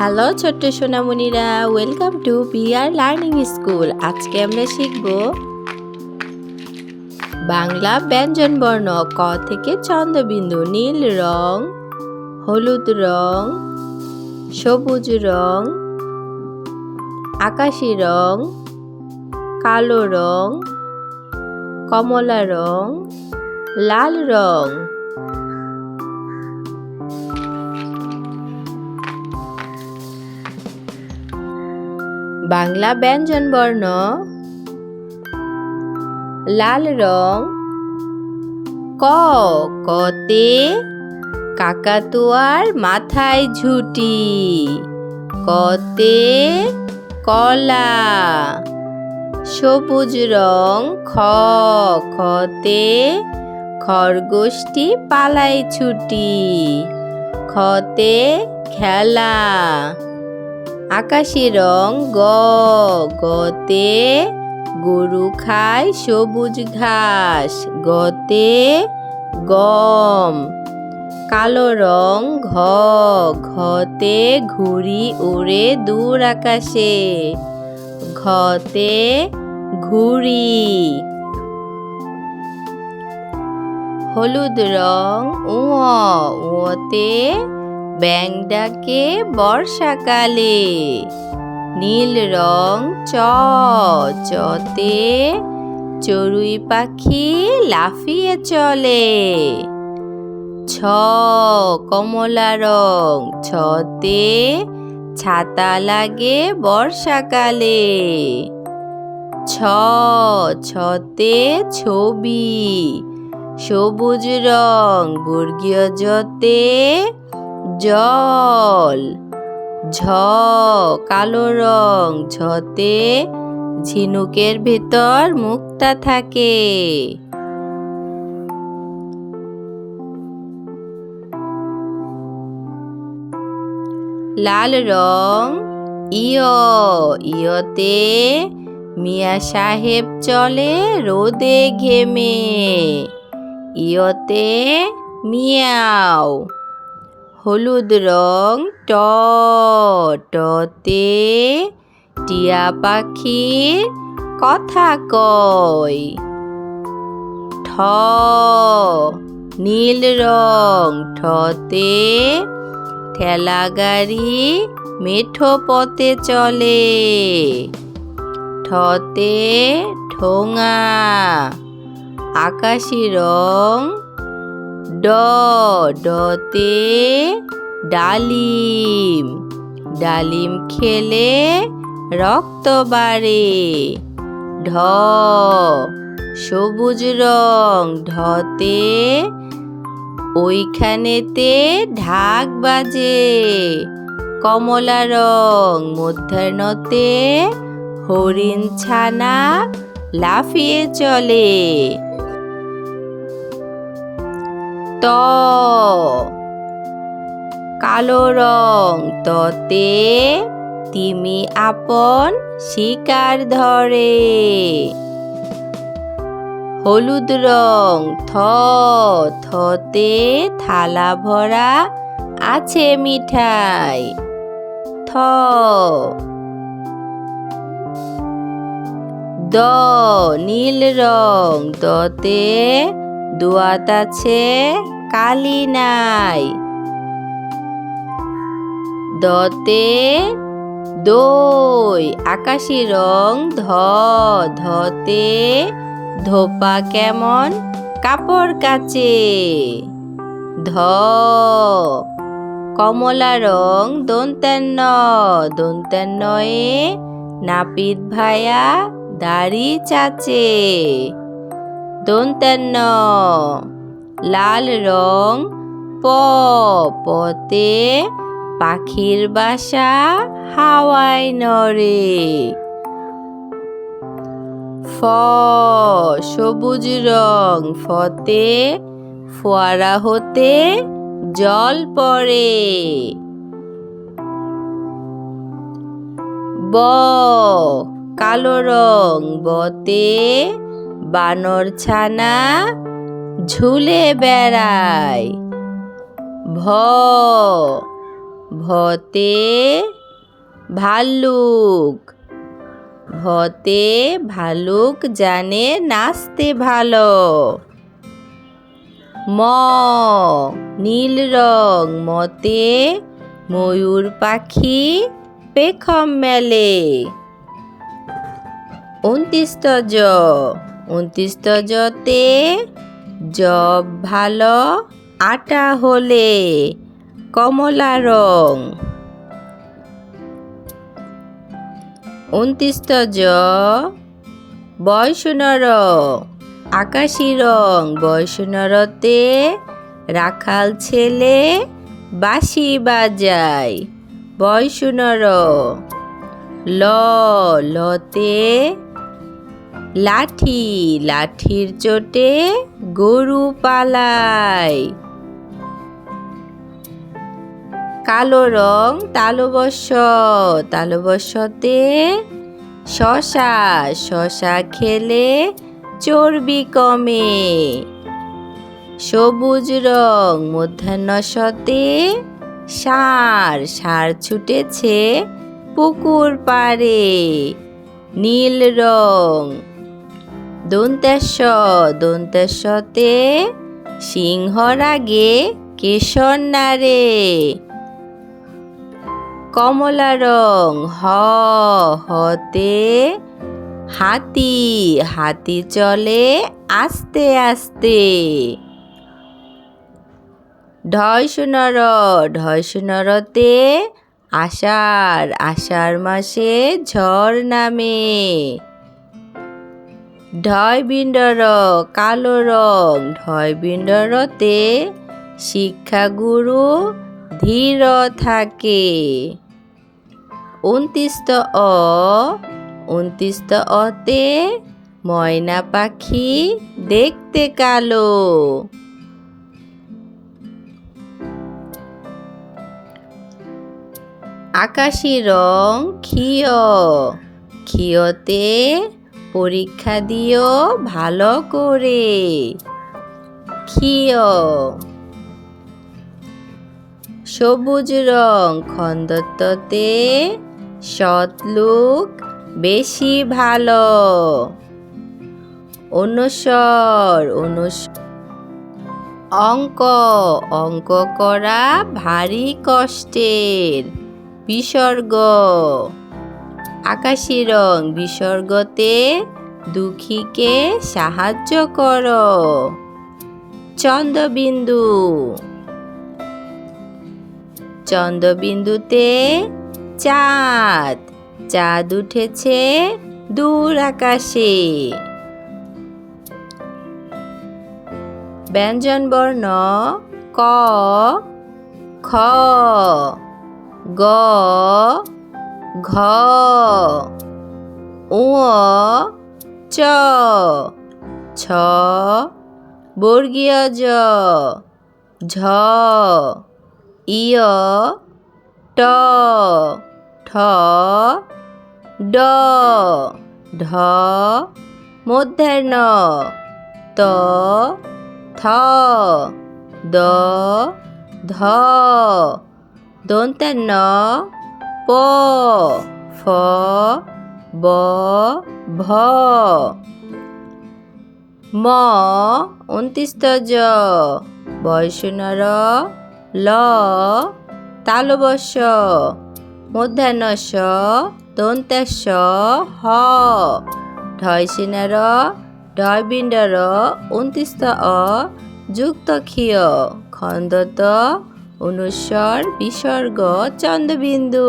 Hello ছোট্ট সোনামণিরা। Welcome to BR learning school আজকে আমরা শিখব বাংলা ব্যঞ্জন বর্ণ। ক থেকে চন্দ্রবিন্দু নীল রং, হলুদ রং, সবুজ রং, আকাশি রং, কালো রং, কমলা রং, লাল রং। বাংলা ব্যঞ্জন বর্ণ, লাল রং, ক, কতে কাকাতুয়ার মাথায় ঝুটি, কতে কলা, সবুজ রং, খ, খতে খরগোশটি পালায় ছুটি, খতে খেলা আকাশি রং গ, গতে গরু খায় সবুজ ঘাস, গতে গম। কালো রং ঘ, ঘতে ঘুড়ি উড়ে দূর আকাশে, ঘতে ঘুড়ি। হলুদ রং উঁ উঁতে ব্যাং ডাকে বর্ষাকালে। নীল রং চ, চতে চড়ুই পাখি লাফিয়ে চলে। ছ, কমলা রং, ছতে ছাতা লাগে বর্ষাকালে। ছ, ছতে ছবি, সবুজ রং, বর্গীয় জতে জল ঝ, কালো রং। ঝতে ঝিনুকের ভেতর মুক্তা থাকে। লাল রং, ইয়। ইয়তে মিয়া সাহেব চলে রোদে ঘেমে। ইয়তে মিয়াও। হলুদ রং ট টতে টিয়া পাখি কথা কয়। ঠ, নীল রং ঠতে ঠেলা গাড়ি মেঠো পথে চলে। ঠতে ঠোঙা, আকাশি রং ড ডতে ডালিম। ডালিম খেলে রক্ত বাড়ে। ঢ, সবুজ রং। ঢতে ওইখানেতে ঢাক বাজে। কমলা রং। মধ্যাহ্নতে হরিণ ছানা লাফিয়ে চলে। ত কালো রং ততে তিমি আপন শিকার ধরে। হলুদ রং থ থতে থালা ভরা আছে মিঠাই। থ দ নীল রং দতে দোয়াত আছে, কালি নাই। দতে দই, আকাশি রং ধ, ধতে ধোপা কেমন, কাপড় কাচে। ধ, কমলা রং দন্তান্ন, দন্তান্নয়ে নাপিত ভায়া দাড়ি চাচে। দন্তান্ন লাল রং প পতে পাখির বাসা হাওয়ায় নড়ে। ফ সবুজ রং ফতে ফোয়ারা হতে জল পড়ে। ব কালো রং বতে বানর ছানা ঝুলে বেড়ায়। ভ, ভতে ভাল্লুক, ভতে ভালুক জানে নাচতে ভালো। ম, নীল রং মতে ময়ূর পাখি পেখম মেলে। উনত্রিশ জ উনত্রিশ জতে জব ভালো, আটা হলে কমলা রং। উনত্রিশ জ বয়সনর আকাশি রং। বয়সনরতে রাখাল ছেলে বাঁশি বাজায়। বয়সনর ল, লতে লাঠি, লাঠির চোটে গরু পালায়। কালো রং তালবস্য তালবস্যতে শশা শশা খেলে চর্বি কমে। সবুজ রং মধ্যাহ্নশতে সার সার ছুটেছে পুকুর পাড়ে। নীল রং দন্তেশ্ব দন্তেশ্বতে সিংহর আগে কেশর নারে কমলা রং হ, হতে হাতি হাতি চলে আস্তে আস্তে। ঢয় সোনর ঢয় সোনরতে আষাঢ় আষাঢ় মাসে ঝড় নামে। ঢয় বিন্ডর কালো রং। ঢয় বিন্ডরতে শিক্ষাগুরু ধীর থাকে। উনত্রিশত অ উনত্রিশত অতে ময়না পাখি দেখতে কালো। আকাশি রং ক্ষীয়, ক্ষীয়তে পরীক্ষা দিও ভালো করে। ক্ষীয় সবুজ রং খন্দত্বতে সৎলোক বেশি ভালো। অনুসর, অনুস অঙ্ক অঙ্ক করা ভারী কষ্টের। বিসর্গ। আকাশি রং বিসর্গতে দুঃখীকে সাহায্য করো। চন্দ্রবিন্দু। চন্দ্রবিন্দুতে চাঁদ। চাঁদ উঠেছে দূর আকাশে। ব্যঞ্জন বর্ণ ক, খ, গ ঘ উ চ, ছ, বর্গীয় জ, ঝ ইয় ট, ঠ, ড ঢ মধ্যাহ্ন, ত, থ, দ, ধ দন্তান্ন প ফ, ব, ভ। ম উনত্রিশ জ বয়সনর ল তালবস্য মধ্যাহ্নস্য দন্তাস্য হ। ঢয়সিনার ঢয়বিণ্ডর উনত্রিশ অ, যুক্ত ক্ষীয়, খন্দত অনুস্বর বিসর্গ চন্দ্রবিন্দু।